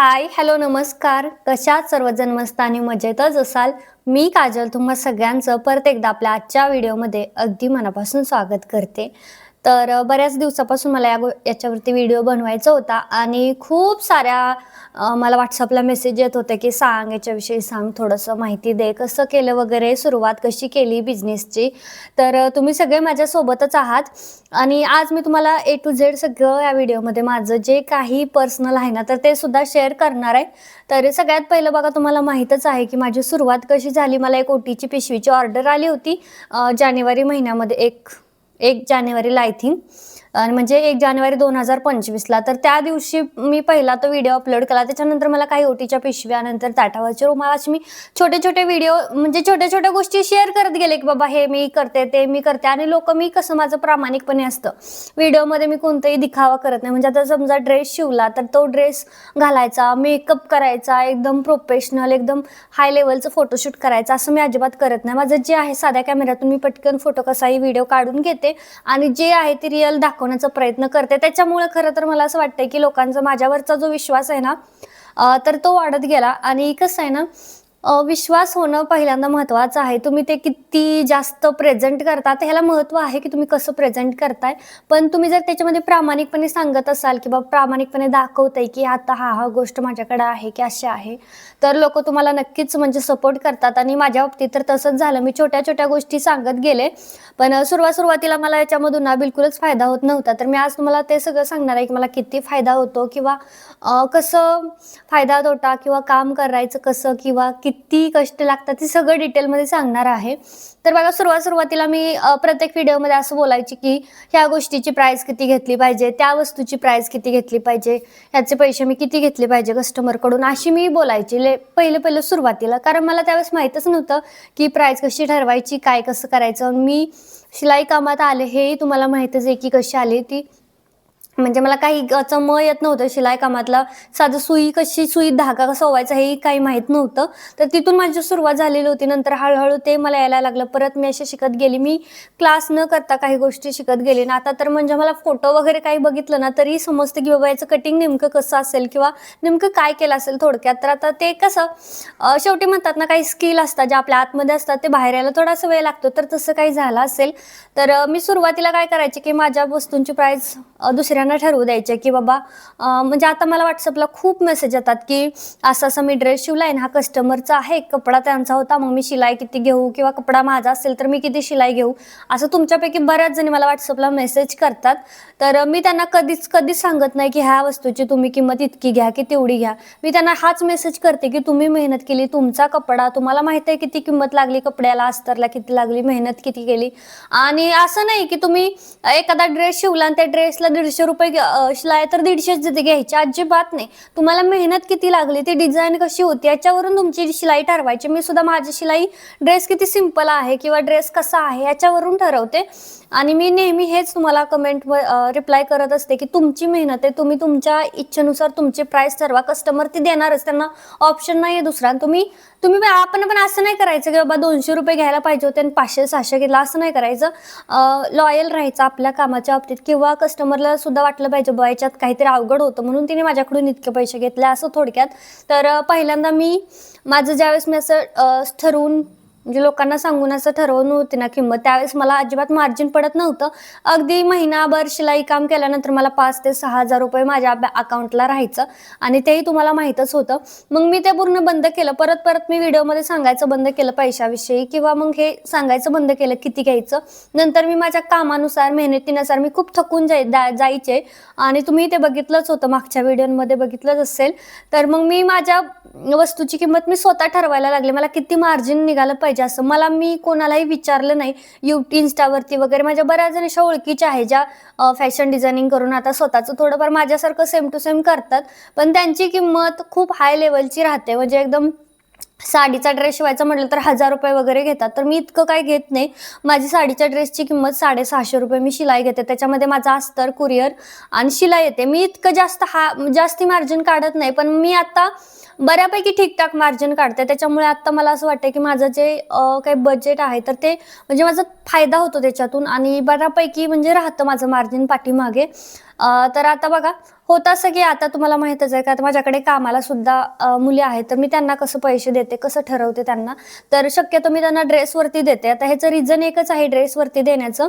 Hi hello नमस्कार. कशात सर्वजण? मस्त आणि मजेतच असाल? मी काजल तुम्हा सगळ्यांचं परत एकदा आपल्या आजच्या व्हिडिओमध्ये अगदी मनापासून स्वागत करते. तर बऱ्याच दिवसापासून मला या गो याच्यावरती व्हिडिओ बनवायचा होता आणि खूप साऱ्या मला व्हॉट्सअपला मेसेज येत होते की सांग याच्याविषयी सांग थोडंसं माहिती दे कसं केलं वगैरे सुरुवात कशी केली बिझनेसची तर तुम्ही सगळे माझ्यासोबतच आहात आणि आज मी तुम्हाला ए टू झेड सगळं या व्हिडिओमध्ये माझं जे काही पर्सनल आहे ना तर ते सुद्धा शेअर करणार आहे. तर सगळ्यात पहिलं बघा तुम्हाला माहीतच आहे की माझी सुरुवात कशी झाली. मला एक ओटीची पिशवीची ऑर्डर आली होती जानेवारी महिन्यामध्ये एक एक जानेवारीला आय थिंक आणि म्हणजे एक जानेवारी दोन हजार पंचवीसला. तर त्या दिवशी मी पहिला तो व्हिडिओ अपलोड केला. त्याच्यानंतर मला काही ओटीच्या पिशव्या नंतर ताटावरचे रुमाल असे मी छोटे छोटे व्हिडिओ म्हणजे छोट्या छोट्या गोष्टी शेअर करत गेले की बाबा हे मी करते ते मी करते. आणि लोक मी कसं माझं प्रामाणिकपणे असतं. व्हिडिओमध्ये मी कोणताही दिखावा करत नाही. म्हणजे आता समजा ड्रेस शिवला तर तो ड्रेस घालायचा मेकअप करायचा एकदम प्रोफेशनल एकदम हाय लेवलचं फोटोशूट करायचं असं मी अजिबात करत नाही. माझं जे आहे साध्या कॅमेऱ्यातून मी पटकन फोटो कसाही व्हिडिओ काढून घेते. आणि जे आहे ते रिअल दाखवण्याचा प्रयत्न करते. त्याच्यामुळे खरं तर मला असं वाटतंय की लोकांचा माझ्यावरचा जो विश्वास आहे ना तर तो वाढत गेला. आणि कसं आहे ना विश्वास होणं पहिल्यांदा महत्त्वाचं आहे. तुम्ही ते किती जास्त प्रेझेंट करता तर ह्याला महत्त्व आहे की तुम्ही कसं प्रेझेंट करताय. पण तुम्ही जर त्याच्यामध्ये प्रामाणिकपणे सांगत असाल की बाबा प्रामाणिकपणे दाखवताय की आता हा हा गोष्ट माझ्याकडे आहे की अशी आहे तर लोक तुम्हाला नक्कीच म्हणजे सपोर्ट करतात. आणि माझ्या बाबतीत तर तसंच झालं. मी छोट्या छोट्या गोष्टी सांगत गेले पण सुरुवात सुरुवातीला मला याच्यामधून ना बिलकुलच फायदा होत नव्हता. तर मी आज तुम्हाला ते सगळं सांगणार आहे की मला किती फायदा होतो किंवा कसं फायदा तोटा किंवा काम करायचं कसं किंवा किती कष्ट लागतात ते सगळं डिटेलमध्ये सांगणार आहे. तर बघा सुरुवात सुरुवातीला मी प्रत्येक व्हिडिओमध्ये असं बोलायची की ह्या गोष्टीची प्राईस किती घेतली पाहिजे? त्या वस्तूची प्राईस किती घेतली पाहिजे? ह्याचे पैसे मी किती घेतले पाहिजे कस्टमरकडून अशी मी बोलायची ले पहिलं पहिलं सुरुवातीला. कारण मला त्यावेळेस माहीतच नव्हतं की प्राईस कशी ठरवायची काय कसं करायचं. मी शिलाई कामात आले हेही तुम्हाला माहीतच आहे की कशी आली ती म्हणजे मला काही याचं म येत नव्हतं शिलाई कामातला. साधं सुई कशी सुई धागा कसा ओवायचा हे काही माहीत नव्हतं. तर तिथून माझी सुरुवात झालेली होती. नंतर हळूहळू ते मला यायला लागलं. परत मी असे शिकत गेली. मी क्लास न करता काही गोष्टी शिकत गेली. ना आता तर म्हणजे मला फोटो वगैरे काही बघितलं ना तरी समजतं की बाबा याचं कटिंग नेमकं कसं असेल किंवा नेमकं काय केलं असेल थोडक्यात. तर आता ते कसं शेवटी म्हणतात ना काही स्किल असतात जे आपल्या आतमध्ये असतात ते बाहेर यायला थोडासा वेळ लागतो. तर तसं काही झालं असेल. तर मी सुरुवातीला काय करायचे की माझ्या वस्तूंची प्राईस त्यांना ठरवू द्यायचे की बाबा म्हणजे आता मला व्हॉट्सअपला खूप मेसेज येतात की असं असं मी ड्रेस शिवलाय ना हा कस्टमरचा आहे कपडा त्यांचा होता मग मी शिलाई किती घेऊ किंवा कपडा माझा असेल तर मी किती शिलाई घेऊ? असं तुमच्यापैकी बऱ्याच जणी मला व्हॉट्सअपला मेसेज करतात. तर मी त्यांना कधीच कधीच सांगत नाही की ह्या वस्तूची तुम्ही किंमत इतकी घ्या की तेवढी घ्या. मी त्यांना हाच मेसेज करते की तुम्ही मेहनत केली तुमचा कपडा तुम्हाला माहीत आहे किती किंमत लागली कपड्याला अस्तरला किती लागली मेहनत किती केली? आणि असं नाही की तुम्ही एखादा ड्रेस शिवला आणि त्या ड्रेसला दीडशे रुपये शिलाई तर दीडशेच घ्यायची अजिबात नाही. तुम्हाला मेहनत किती लागली ती डिझाईन कशी होती याच्यावरून तुमची शिलाई ठरवायची मी सुद्धा माझी शिलाई ड्रेस किती सिंपल आहे किंवा ड्रेस कसा आहे याच्यावरून ठरवते. आणि मी नेहमी हेच तुम्हाला कमेंट रिप्लाय करत असते की तुमची मेहनत आहे तुम्ही तुमच्या इच्छेनुसार तुमची प्राइस ठरवा. कस्टमर ती देणारच त्यांना ऑप्शन नाही आहे दुसरा. आणि तुम्ही तुम्ही पण- आपण पण असं नाही करायचं की बाबा दोनशे रुपये घ्यायला पाहिजे होते आणि पाचशे सहाशे घेतला असं नाही करायचं. लॉयल राहायचं आपल्या कामाच्या बाबतीत किंवा कस्टमरला सुद्धा वाटलं पाहिजे बाबा याच्यात काहीतरी अवघड होतं. म्हणून तिने माझ्याकडून इतके पैसे घेतले असं थोडक्यात. तर पहिल्यांदा मी माझं ज्यावेळेस मी असं ठरवून म्हणजे लोकांना सांगून असं ठरवून होती ना किंमत. त्यावेळेस मला अजिबात मार्जिन पडत नव्हतं. अगदी महिनाभर शिलाई काम केल्यानंतर मला पाच ते सहा हजार रुपये माझ्या अकाउंटला राहायचं आणि तेही तुम्हाला माहीतच होतं. मग मी ते पूर्ण बंद केलं. परत परत मी व्हिडिओमध्ये सांगायचं बंद केलं पैशाविषयी किंवा मग हे सांगायचं बंद केलं किती घ्यायचं. नंतर मी माझ्या कामानुसार मेहनतीनुसार मी खूप थकून जाय जायचे आणि तुम्ही ते बघितलंच होतं. मागच्या व्हिडिओमध्ये बघितलंच असेल. तर मग मी माझ्या वस्तूची किंमत मी स्वतः ठरवायला लागले. मला किती मार्जिन निघालं पाहिजे असं. मला मी कोणालाही विचारलं नाही. यू इन्स्टावरती वगैरे माझ्या बऱ्याच जण अशा ओळखीच्या आहे ज्या फॅशन डिझायनिंग करून आता स्वतःचं थोडंफार माझ्यासारखं सेम टू सेम करतात. पण त्यांची किंमत खूप हाय लेवलची राहते. म्हणजे एकदम साडीचा ड्रेस शिवायचा म्हटलं तर हजार रुपये वगैरे घेतात. तर मी इतकं काय घेत नाही. माझी साडीच्या ड्रेसची किंमत साडेसहाशे रुपये मी शिलाई घेते. त्याच्यामध्ये माझा अस्तर कुरिअर आणि शिलाई येते. मी इतकं जास्त हा जास्ती मार्जिन काढत नाही. पण मी आता बऱ्यापैकी ठीकठाक मार्जिन काढते. त्याच्यामुळे आता मला असं वाटतं की माझं जे काही बजेट आहे तर ते म्हणजे माझा फायदा होतो त्याच्यातून आणि बऱ्यापैकी म्हणजे राहतं माझं मार्जिन पाठीमागे. तर आता बघा होत असं की आता तुम्हाला माहीतच आहे का आता माझ्याकडे कामाला सुद्धा मुली आहेत. तर मी त्यांना कसं पैसे देते? कसं ठरवते त्यांना. तर शक्यतो मी त्यांना ड्रेसवरती देते. आता ह्याचं रिझन एकच आहे ड्रेसवरती देण्याचं.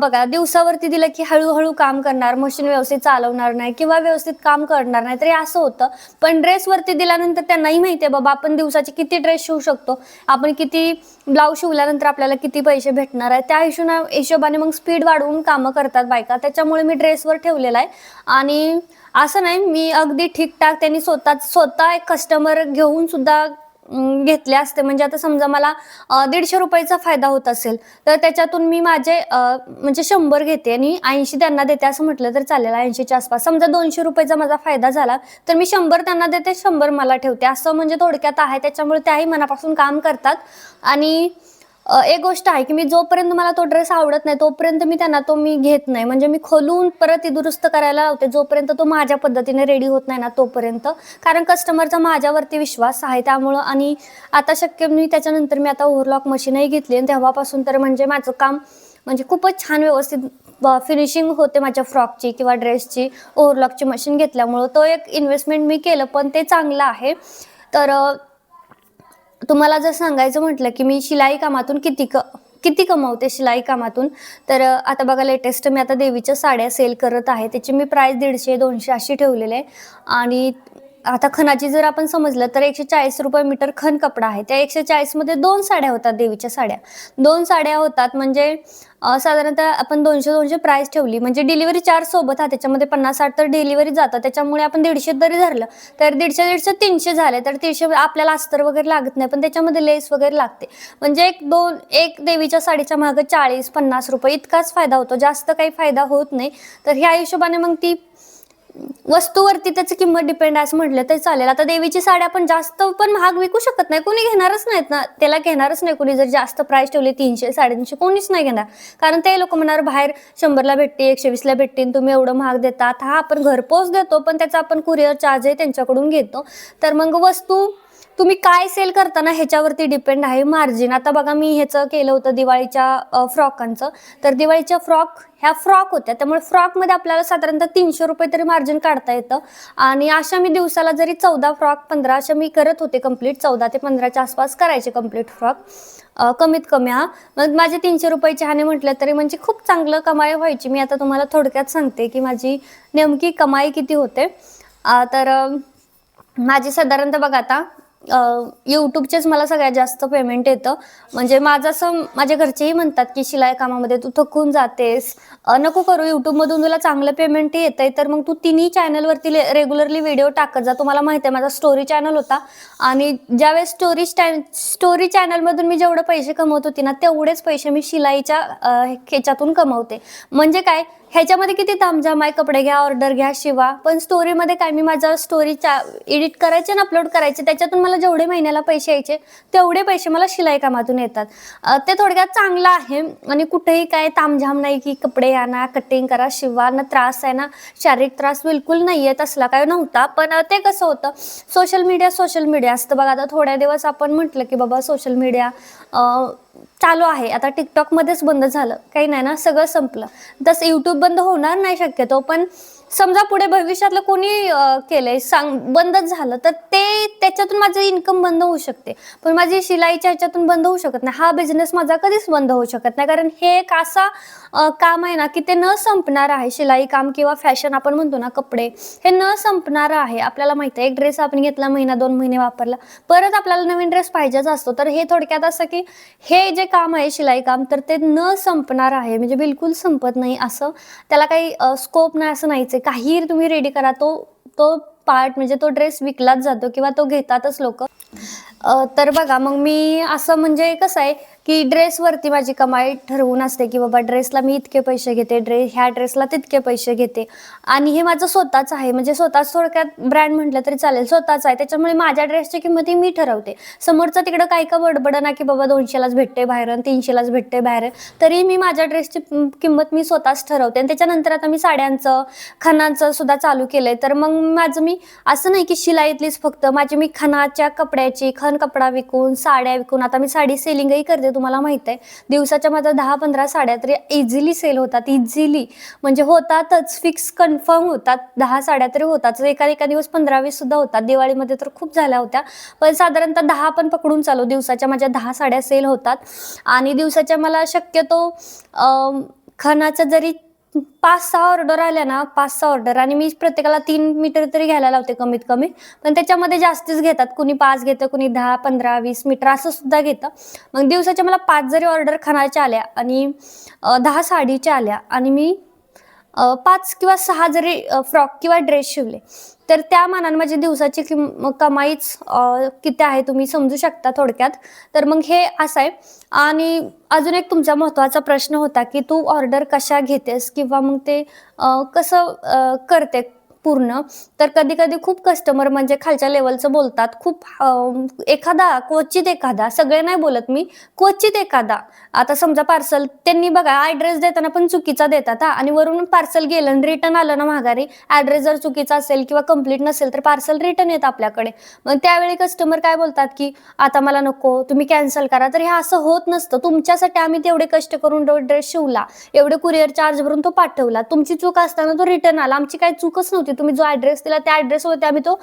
बघा दिवसावरती दिलं की हळूहळू काम करणार मशीन व्यवस्थित चालवणार नाही किंवा व्यवस्थित काम करणार नाही तरी असं होतं. पण ड्रेसवरती दिल्यानंतर त्यांनाही माहिती आहे बाबा आपण दिवसाचे किती ड्रेस शिवू शकतो. आपण किती ब्लाऊज शिवल्यानंतर आपल्याला किती पैसे भेटणार आहे. त्या हिशोबा हिशोबाने मग स्पीड वाढवून कामं करतात बायका. त्याच्यामुळे मी ड्रेसवर ठेवलेला आहे. आणि असं नाही मी अगदी ठीकठाक त्यांनी स्वतः स्वतः एक कस्टमर घेऊन सुद्धा घेतले असते. म्हणजे आता समजा मला दीडशे रुपयाचा फायदा होत असेल तर त्याच्यातून मी माझे म्हणजे शंभर घेते आणि ऐंशी त्यांना देते असं म्हटलं तर चालेल. ऐंशीच्या आसपास. समजा दोनशे रुपयाचा माझा फायदा झाला तर मी शंभर त्यांना देते शंभर मला ठेवते. असं म्हणजे थोडक्यात आहे. त्याच्यामुळे त्याही मनापासून काम करतात. आणि एक गोष्ट आहे की मी जोपर्यंत मला तो ड्रेस आवडत नाही तोपर्यंत मी त्यांना तो मी घेत नाही. म्हणजे मी खोलून परत ती दुरुस्त करायला लावते. जोपर्यंत तो माझ्या पद्धतीने रेडी होत नाही ना तोपर्यंत. कारण कस्टमरचा माझ्यावरती विश्वास आहे त्यामुळं आणि आता शक्य मी त्याच्यानंतर मी आता ओव्हरलॉक मशीनही घेतली आणि तेव्हापासून तर म्हणजे माझं काम म्हणजे खूपच छान व्यवस्थित फिनिशिंग होते माझ्या फ्रॉकची किंवा ड्रेसची ओव्हरलॉकची मशीन घेतल्यामुळं. तो एक इन्व्हेस्टमेंट मी केलं पण ते चांगलं आहे. तर तुम्हाला जर सांगायचं म्हटलं की मी शिलाई कामातून किती क किती कमवते शिलाई कामातून तर आता बघा लेटेस्ट मी आता देवीच्या साड्या सेल करत आहे. त्याची मी प्राईस दीडशे दोनशे अशी ठेवलेले आहे. आणि आता खणाची जर आपण समजलं तर एकशे चाळीस रुपये मीटर खण कपडा आहे. त्या एकशे चाळीसमध्ये दोन साड्या होतात देवीच्या साड्या. दोन साड्या होतात म्हणजे साधारणतः आपण दोनशे दोनशे प्राईस ठेवली. म्हणजे डिलिव्हरी चार्ज सोबत हा त्याच्यामध्ये पन्नास साठ तर डिलिव्हरी जातं. त्याच्यामुळे आपण दीडशे जरी धरलं तर दीडशे दीडशे तीनशे झाले तर तीनशे आपल्याला अस्तर वगैरे लागत नाही. पण त्याच्यामध्ये लेस वगैरे लागते. म्हणजे एक दोन एक देवीच्या साडीच्या मागं चाळीस पन्नास रुपये इतकाच फायदा होतो. जास्त काही फायदा होत नाही. तर ह्या हिशोबाने मग ती वस्तूवरती त्याची किंमत डिपेंड आहे असं म्हटलं तरी चालेल. आता देवीची साड्या आपण जास्त पण महाग विकू शकत नाही. कोणी घेणारच नाहीत ना. त्याला घेणारच नाही कोणी. जर जास्त प्राइस ठेवली तीनशे साडेतीनशे कोणीच नाही घेणार. कारण ते लोक म्हणणार बाहेर शंभरला भेटते एकशे वीसला भेटते तुम्ही एवढं महाग देतात. हा आपण घरपोच देतो पण त्याचा आपण कुरिअर चार्जही त्यांच्याकडून घेतो. तर मग वस्तू तुम्ही काय सेल करताना ह्याच्यावरती डिपेंड आहे मार्जिन आता बघा मी ह्याचं केलं होतं दिवाळीच्या फ्रॉकांचं तर दिवाळीच्या फ्रॉक ह्या फ्रॉक होत्या. त्यामुळे फ्रॉकमध्ये आपल्याला साधारणतः तीनशे रुपये तरी मार्जिन काढता येतं. आणि अशा मी दिवसाला जरी चौदा फ्रॉक पंधरा अशा मी करत होते कंप्लीट चौदा ते पंधराच्या आसपास करायचे कंप्लीट फ्रॉक कमीत कमी हा. मग माझे तीनशे रुपयाचे हाने म्हटलं तरी म्हणजे खूप चांगलं कमाई व्हायची. मी आता तुम्हाला थोडक्यात सांगते की माझी नेमकी कमाई किती होते. तर माझी साधारणतः बघा आता यूट्यूबचेच मला सगळ्यात जास्त पेमेंट येतं. म्हणजे माझं असं माझ्या घरचेही म्हणतात की शिलाई कामामध्ये तू थकून जातेस. नको करू यूट्यूबमधून तुला चांगलं पेमेंट येतंय. आहे तर मग तू तिन्ही चॅनलवरती रेग्युलरली व्हिडिओ टाकत जा. तुम्हाला माहिती आहे माझा स्टोरी चॅनल होता. आणि ज्यावेळेस स्टोरी स्टोरी चॅनलमधून मी जेवढे पैसे कमवत होती ना तेवढेच पैसे मी शिलाईच्या ह्याच्यातून कमवते. म्हणजे काय? ह्याच्यामध्ये किती तामझाम आहे कपडे घ्या ऑर्डर घ्या शिवा. पण स्टोरीमध्ये काय मी माझा स्टोरी एडिट करायचे आणि अपलोड करायचे त्याच्यातून मला जेवढे महिन्याला पैसे यायचे तेवढे पैसे मला शिलाई कामातून येतात. ते थोडक्यात चांगलं आहे. आणि कुठेही काय तामझाम नाही की कपडे आणा कटिंग करा शिवा ना त्रास आहे ना शारीरिक त्रास बिलकुल नाही आहे तसला काय नव्हता. पण ते कसं होतं सोशल मीडिया सोशल मीडिया असतं बघा आता थोड्या दिवस आपण म्हटलं की बाबा सोशल मीडिया चालू आहे. आता टिकटॉकमध्येच बंद झालं. काही नाही ना सगळं संपलं. तसं यूट्यूब बंद होणार नाही शक्यतो पण समजा पुढे भविष्यातलं कोणी अं, केलंय सांग बंदच झालं तर ते त्याच्यातून माझं इन्कम बंद होऊ शकते. पण माझी शिलाईच्या ह्याच्यातून बंद होऊ शकत नाही. हा बिझनेस माझा कधीच बंद होऊ शकत नाही. कारण हे एक असा अं, काम आहे ना की ते न संपणार आहे. शिलाई काम किंवा फॅशन आपण म्हणतो ना कपडे हे न संपणार आहे. आपल्याला माहिती आहे एक ड्रेस आपण घेतला महिना दोन महिने वापरला परत आपल्याला नवीन ड्रेस पाहिजेच असतो. तर हे थोडक्यात असं की हे जे काम आहे शिलाई काम तर ते न संपणार आहे. म्हणजे बिलकुल संपत नाही असं. त्याला काही स्कोप नाही असं नाहीच आहे. काही तुम्ही रेडी करा. तो तो पार्ट म्हणजे तो ड्रेस विकलाच जातो किंवा तो घेतातच लोक. तर बघा मग मी असं म्हणजे कसं आहे की ड्रेसवरती माझी कमाई ठरवून असते की बाबा ड्रेसला मी इतके पैसे घेते ड्रेस ह्या ड्रेसला तितके पैसे घेते. आणि हे माझं स्वतःच आहे. म्हणजे स्वतःच थोडक्यात ब्रँड म्हटलं तरी चालेल. स्वतःच आहे. त्याच्यामुळे माझ्या ड्रेसची किंमत ही मी ठरवते. समोरचं तिकडं काही का बडबड ना की बाबा दोनशेलाच भेटते बाहेर आणि तीनशेलाच भेटते बाहेर. तरी मी माझ्या ड्रेसची किंमत मी स्वतःच ठरवते. आणि त्याच्यानंतर आता मी साड्यांचं खणांचं सुद्धा चालू केलंय. तर मग माझं मी असं नाही की शिलाईतलीच फक्त माझी मी खणाच्या कपड्याची खण कपडा विकून साड्या विकून आता मी साडी सेलिंगही करते. तुम्हाला माहीत आहे दिवसाच्या माझ्या दहा पंधरा साड्या तरी इझिली सेल होतात इझिली म्हणजे होतातच फिक्स कन्फर्म होतात. दहा साड्या तरी होतात एका एका दिवस पंधरा वीस सुद्धा होतात. दिवाळीमध्ये तर खूप झाल्या होत्या. पण साधारणतः दहा पण पकडून चालू. दिवसाच्या माझ्या दहा साड्या सेल होतात. आणि दिवसाच्या मला शक्यतो अं, खणाचं जरी पाच सहा ऑर्डर आल्या ना पाच सहा ऑर्डर. आणि मी प्रत्येकाला तीन मीटर तरी घ्यायला लावते कमीत कमी. पण त्याच्यामध्ये जास्तीच घेतात. कुणी पाच घेतं कुणी दहा पंधरा वीस मीटर असं सुद्धा घेतं. मग दिवसाच्या मला पाच जरी ऑर्डर खणाच्या आल्या आणि दहा साडीच्या आल्या आणि मी पाच किंवा सहा जरी फ्रॉक किंवा ड्रेस शिवले तर त्या मानाने माझी दिवसाची किम कमाईच किती आहे तुम्ही समजू शकता थोडक्यात. तर मग हे असं आहे. आणि अजून एक तुमचा महत्त्वाचा प्रश्न होता की तू ऑर्डर कशा घेतेस किंवा मग ते कसं करते? पूर्ण. तर कधी कधी खूप कस्टमर म्हणजे खालच्या लेवलचं बोलतात खूप एखादा क्वचित एखादा सगळे नाही बोलत मी क्वचित एखादा. आता समजा पार्सल त्यांनी बघा ॲड्रेस देताना पण चुकीचा देतात हा. आणि वरून पार्सल गेलं आणि रिटर्न आलं ना माघारी ॲड्रेस जर चुकीचा असेल किंवा कंप्लीट नसेल तर पार्सल रिटर्न येतं आपल्याकडे. मग त्यावेळी कस्टमर काय बोलतात की आता मला नको तुम्ही कॅन्सल करा. तर हे असं होत नसतं. तुमच्यासाठी आम्ही तेवढे कष्ट करून ड्रेस शिवला एवढे कुरिअर चार्ज भरून तो पाठवला. तुमची चूक असताना तो रिटर्न आला. आमची काही चूकच नव्हती. म्हणजे तुम्ही जो ॲड्रेस दिला त्या ऍड्रेसवरती आम्ही तो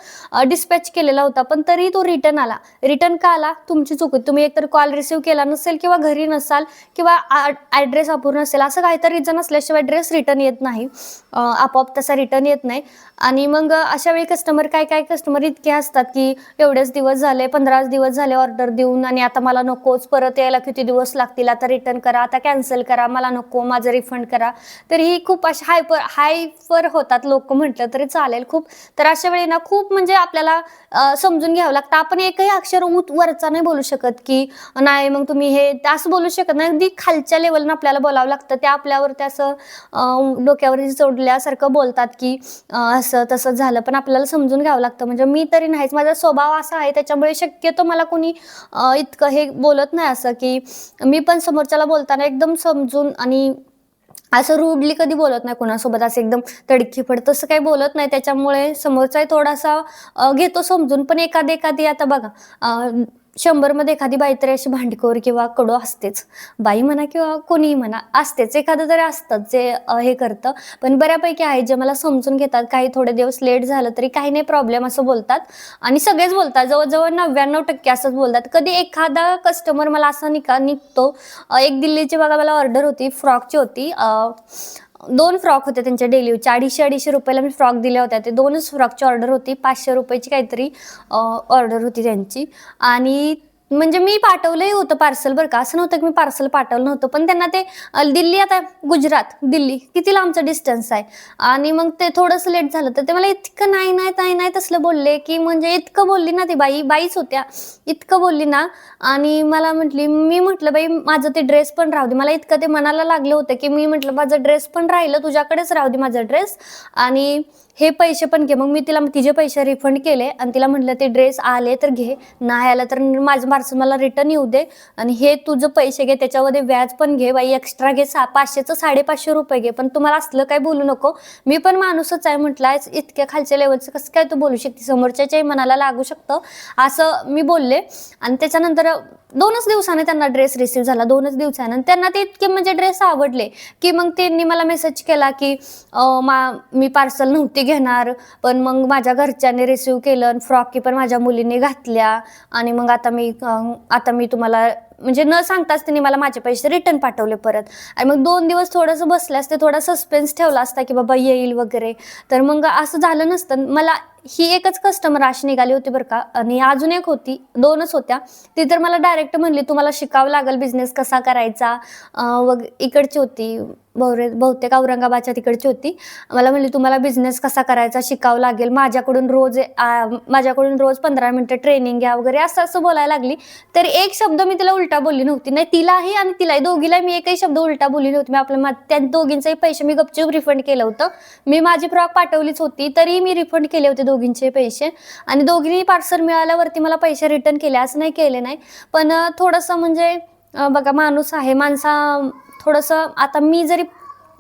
डिस्पॅच केलेला होता. पण तरी तो रिटर्न आला. रिटर्न का आला? तुमची चूक तुम्ही एकतर कॉल रिसिव्ह केला नसेल किंवा घरी नसाल किंवा ॲड्रेस अपूर्ण असेल असं काहीतरी रिझन असल्याशिवाय ड्रेस रिटर्न येत नाही. आपोआप तसा रिटर्न येत नाही. आणि मग अशा वेळी कस्टमर काय काय कस्टमर इतके असतात की एवढेच दिवस झाले पंधराच दिवस झाले ऑर्डर देऊन आणि आता मला नकोच परत यायला किती दिवस लागतील आता रिटर्न करा आता कॅन्सल करा मला नको माझं रिफंड करा. तर ही खूप अशी हायपर हायपर होतात लोक म्हटलं तर. चालेल खूप. तर अशा वेळी ना खूप म्हणजे आपल्याला समजून घ्यावं लागतं. आपण एकही अक्षर उत वरचा नाही बोलू शकत की नाही मग तुम्ही हे असं बोलू शकत नाही. अगदी खालच्या लेवलनं आपल्याला बोलावं लागतं. ते आपल्यावर ते असं डोक्यावरती चढल्यासारखं बोलतात की असं तसं झालं. पण आपल्याला समजून घ्यावं लागतं. म्हणजे मी तरी नाहीच. माझा स्वभाव असा आहे. त्याच्यामुळे शक्यतो मला कोणी इतकं हे बोलत नाही असं की मी पण समोरच्याला बोलताना एकदम समजून आणि असं रूडली कधी बोलत नाही कोणासोबत असं एकदम तडकीफड तसं काही बोलत नाही. त्याच्यामुळे समोरचाही थोडासा घेतो समजून. पण एखादी एखादी आता बघा शंभरमध्ये एखादी बाई तरी अशी भांडखोर किंवा कडू असतेच. बाई म्हणा किंवा कोणीही म्हणा असतेच. एखादं तरी असतं जे हे करतं. पण बऱ्यापैकी आहे जे मला समजून घेतात काही थोडे दिवस लेट झालं तरी काही नाही प्रॉब्लेम असं बोलतात. आणि सगळेच बोलतात. जवळजवळ नव्याण्णव टक्के असंच बोलतात. कधी एखादा कस्टमर मला असा निका निघतो. एक दिल्लीची बघा मला ऑर्डर होती फ्रॉकची होती. दोन फ्रॉक होते त्यांच्या डेलिव्हरीचे अडीचशे अडीचशे रुपयाला मी फ्रॉक दिल्या होत्या. ते दोनच फ्रॉकची ऑर्डर होती पाचशे रुपयाची काहीतरी ऑर्डर होती त्यांची. आणि म्हणजे मी पाठवलंही होतं पार्सल बरं का. असं नव्हतं की मी पार्सल पाठवलं नव्हतं पण त्यांना ते दिल्ली आता गुजरात दिल्ली किती लांबचं डिस्टन्स आहे. आणि मग ते थोडंसं लेट झालं तर ते मला इतकं नाही नाही नाही नाही तसलं बोलले की म्हणजे इतकं बोलली ना ती बाई बाईच होत्या इतकं बोलली ना. आणि मला म्हटली मी म्हटलं बाई माझं ते ड्रेस पण राहू दे. मला इतकं ते मनाला लागलं होतं की मी म्हटलं माझं ड्रेस पण राहिलं तुझ्याकडेच राहू दे माझा ड्रेस आणि हे पैसे पण घे. मग मी तिला तिचे पैसे रिफंड केले आणि तिला म्हटलं ते ड्रेस आले तर घे नाही आलं तर माझं पार्सल मला रिटर्न येऊ दे. आणि हे तुझं पैसे घे त्याच्यामध्ये व्याज पण घे बाई. एक्स्ट्रा घे. सा पाचशेचं साडेपाचशे रुपये घे. पण तुम्हाला असलं काय बोलू नको. मी पण माणूसच आहे म्हटलं इतक्या खालच्या लेवलचं कसं काय तू बोलू शकते? समोरच्याच्याही मनाला लागू शकतं. असं मी बोलले. आणि त्याच्यानंतर दोनच दिवसाने त्यांना ड्रेस रिसीव्ह झाला दोनच दिवसानं. त्यांना ते इतके म्हणजे ड्रेस आवडले की मग त्यांनी मला मेसेज केला की मा मी पार्सल नव्हती घेणार पण मग माझ्या घरच्यांनी रिसीव्ह केलं आणि फ्रॉकी पण माझ्या मुलीने घातल्या. आणि मग आता मी आता मी तुम्हाला म्हणजे न सांगताच त्यांनी मला माझे पैसे रिटर्न पाठवले परत. आणि मग दोन दिवस थोडंसं बसले असते थोडा सस्पेन्स ठेवला असता की बाबा येईल वगैरे. तर मग असं झालं नसतं. मला ही एकच कस्टमर अशी निघाली होती बरं का. आणि अजून एक होती दोनच होत्या. ती तर मला डायरेक्ट म्हणली तुम्हाला शिकावं लागेल बिझनेस कसा करायचा? वग इकडची होती बहुरे बहुतेक औरंगाबादच्या तिकडची होती. मला म्हणली तुम्हाला बिझनेस कसा करायचा? शिकावं लागेल. माझ्याकडून रोज माझ्याकडून रोज पंधरा मिनटं ट्रेनिंग घ्या वगैरे. असं असं बोलायला लागली. तर एक शब्द मी तिला उलटा बोलली नव्हती. नाही तिलाही आणि तिलाही दोघीलाही मी एकही शब्द उलटा बोलली नव्हती. मी आपल्या मा- त्या दोघींचेही पैसे मी गपचूप रिफंड केलं होतं. मी माझी फ्रॉक पाठवलीच होती. तरी मी रिफंड केले होते दोघींचे पैसे. आणि दोघींनी पार्सल मिळाल्यावरती मला पैसे रिटर्न केले. असं नाही केले नाही. पण थोडंसं म्हणजे बघा माणूस आहे. माणसा थोडंसं आता मी जरी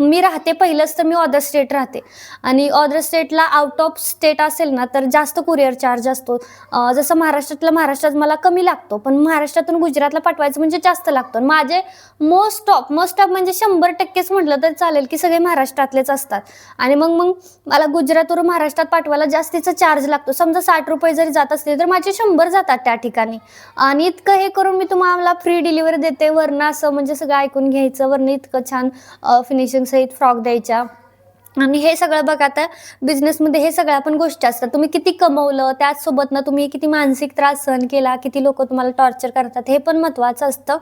मी राहते पहिलंच तर मी ऑदर स्टेट राहते. आणि ऑदर स्टेटला आउट ऑफ स्टेट असेल ना तर जास्त कुरिअर चार्ज असतो. जसं महाराष्ट्रातला महाराष्ट्रात मला कमी लागतो पण महाराष्ट्रातून गुजरातला पाठवायचं म्हणजे जास्त लागतो. आणि माझे मोस्ट ऑफ मोस्ट ऑफ म्हणजे शंभर टक्केच म्हटलं तर चालेल की सगळे महाराष्ट्रातलेच असतात. आणि मग मग मला गुजरातवरून महाराष्ट्रात पाठवायला जास्तीचा चार्ज लागतो. समजा साठ रुपये जरी जात असले तर माझे शंभर जातात त्या ठिकाणी. आणि इतकं हे करून मी तुम्हाला फ्री डिलिव्हरी देते. वरनं असं म्हणजे सगळं ऐकून घ्यायचं. वरनं इतकं छान फिनिशिंग സയ്യിദ് ഫ്രോക്ക് തയ്ച്ച आणि हे सगळं बघा आता बिझनेसमध्ये हे सगळ्या पण गोष्टी असतात. तुम्ही किती कमवलं त्याचसोबत ना तुम्ही किती मानसिक त्रास सहन केला किती लोक तुम्हाला टॉर्चर करतात हे पण महत्त्वाचं असतं.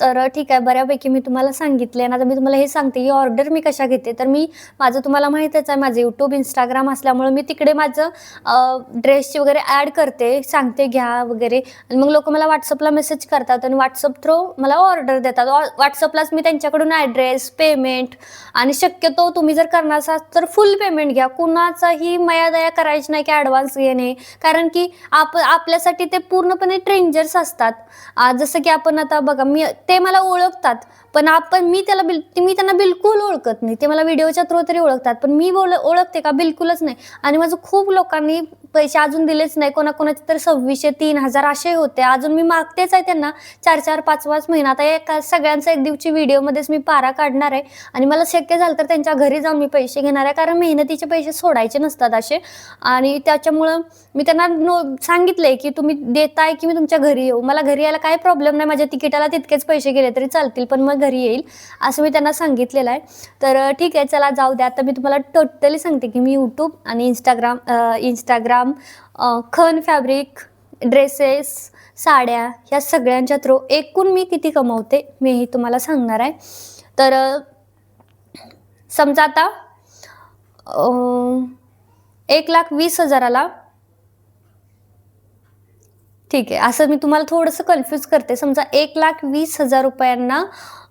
तर ठीक आहे बऱ्यापैकी मी तुम्हाला सांगितले आणि आता मी तुम्हाला हे सांगते ही ऑर्डर मी कशा घेते? तर मी माझं तुम्हाला माहीतच आहे माझं यूट्यूब इंस्टाग्राम असल्यामुळे मी तिकडे माझं ड्रेसची वगैरे ॲड करते सांगते घ्या वगैरे. आणि मग लोक मला व्हॉट्सअपला मेसेज करतात आणि व्हॉट्सअप थ्रू मला ऑर्डर देतात. व्हॉट्सअपलाच मी त्यांच्याकडून ॲड्रेस पेमेंट आणि शक्यतो तुम्ही जर करणार असाल तर फुल पेमेंट घ्या. कुणाचाही मयादया करायची नाही की ॲडव्हान्स घेणे. कारण की आप आपल्यासाठी ते पूर्णपणे ट्रेंजर्स असतात. जसं की आपण आता बघा मी ते मला ओळखतात. पण आपण मी त्याला बिल मी त्यांना बिलकुल ओळखत नाही. ते मला व्हिडिओच्या थ्रू तरी ओळखतात पण मी बोल ओळखते का? बिलकुलच नाही. आणि माझं खूप लोकांनी पैसे अजून दिलेच नाही. कोणाकोणाचे तर सव्वीसशे तीन हजार असे होते. अजून मी मागतेच आहे त्यांना. चार चार पाच पाच महिना आता एका सगळ्यांचा एक दिवशी व्हिडिओमध्येच मी पारा काढणार आहे. आणि मला शक्य झालं तर त्यांच्या घरी जाऊन मी पैसे घेणार आहे. कारण मेहनतीचे पैसे सोडायचे नसतात असे. आणि त्याच्यामुळं मी त्यांना नो सांगितलंय की तुम्ही देताय की मी तुमच्या घरी येऊ. मला घरी यायला काही प्रॉब्लेम नाही. माझ्या तिकिटाला तितकेच पैसे गेले तरी चालतील. पण मग घरी येईल असं मी त्यांना सांगितलेलं आहे. तर ठीक आहे चला जाऊ द्या. आता मी तुम्हाला टोटली सांगते की मी यूट्यूब आणि इंस्टाग्राम इंस्टाग्राम खन फॅब्रिक ड्रेसेस साड्या ह्या सगळ्यांच्या थ्रू एकूण मी किती कमवते मी हे तुम्हाला सांगणार आहे. तर समजा आता एक लाख वीस हजाराला ठीक आहे असं मी तुम्हाला थोडंसं कन्फ्यूज करते. समजा एक लाख वीस हजार रुपयांना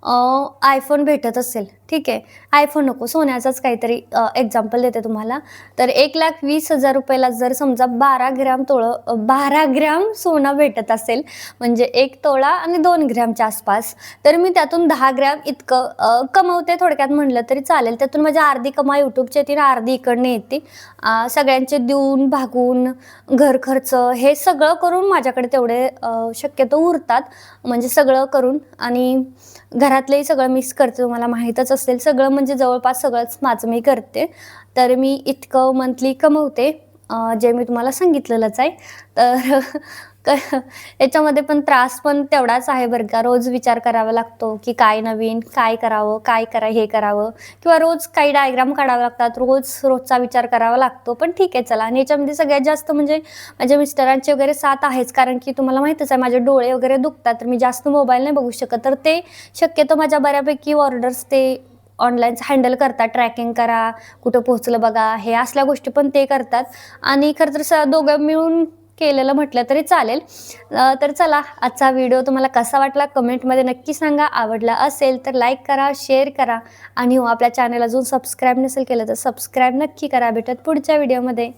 आयफोन भेटत असेल. ठीक आहे. आयफोन नको. सोन्याचाच काहीतरी एक्झाम्पल देते तुम्हाला. तर एक लाख वीस हजार रुपयाला जर समजा बारा ग्रॅम तोळं बारा ग्रॅम सोनं भेटत असेल म्हणजे एक तोळा आणि दोन ग्रॅमच्या आसपास तर मी त्यातून दहा ग्रॅम इतकं कमवते थोडक्यात म्हणलं तरी चालेल. त्यातून माझी अर्धी कमाई यूट्यूबची येते अर्धी इकडनं येते. सगळ्यांचे देऊन भागून घर खर्च हे सगळं करून माझ्याकडे तेवढे शक्यतो उरतात. म्हणजे सगळं करून आणि घरातलंही सगळं मिक्स करते तुम्हाला माहीतच असेल. सगळं म्हणजे जवळपास सगळंच माझं मी करते. तर मी इतकं मंथली कमवते जे मी तुम्हाला सांगितलेलंच आहे. तर तर याच्यामध्ये पण त्रास पण तेवढाच आहे बरं का. रोज विचार करावा लागतो की काय नवीन काय करावं काय करा हे करावं. किंवा रोज काही डायग्राम काढावे लागतात रोज रोजचा विचार करावा लागतो. पण ठीक आहे चला. आणि याच्यामध्ये सगळ्यात जास्त म्हणजे माझ्या मिस्टरांचे वगैरे साथ आहेच. कारण की तुम्हाला माहीतच आहे माझे डोळे वगैरे दुखतात. तर मी जास्त मोबाईल नाही बघू शकत. तर ते शक्यतो माझ्या बऱ्यापैकी ऑर्डर्स ते ऑनलाईन हँडल करतात. ट्रॅकिंग करा कुठं पोहोचलं बघा हे असल्या गोष्टी पण ते करतात. आणि खरं तर स दोघं मिळून केलेलं म्हटलं तरी चालेल. तर चला आजचा व्हिडिओ तुम्हाला कसा वाटला कमेंटमध्ये नक्की सांगा. आवडला असेल तर लाईक करा शेअर करा. आणि हो आपल्या चॅनल अजून सबस्क्राईब नसेल केलं तर सबस्क्राईब नक्की करा. भेटत पुढच्या व्हिडिओमध्ये.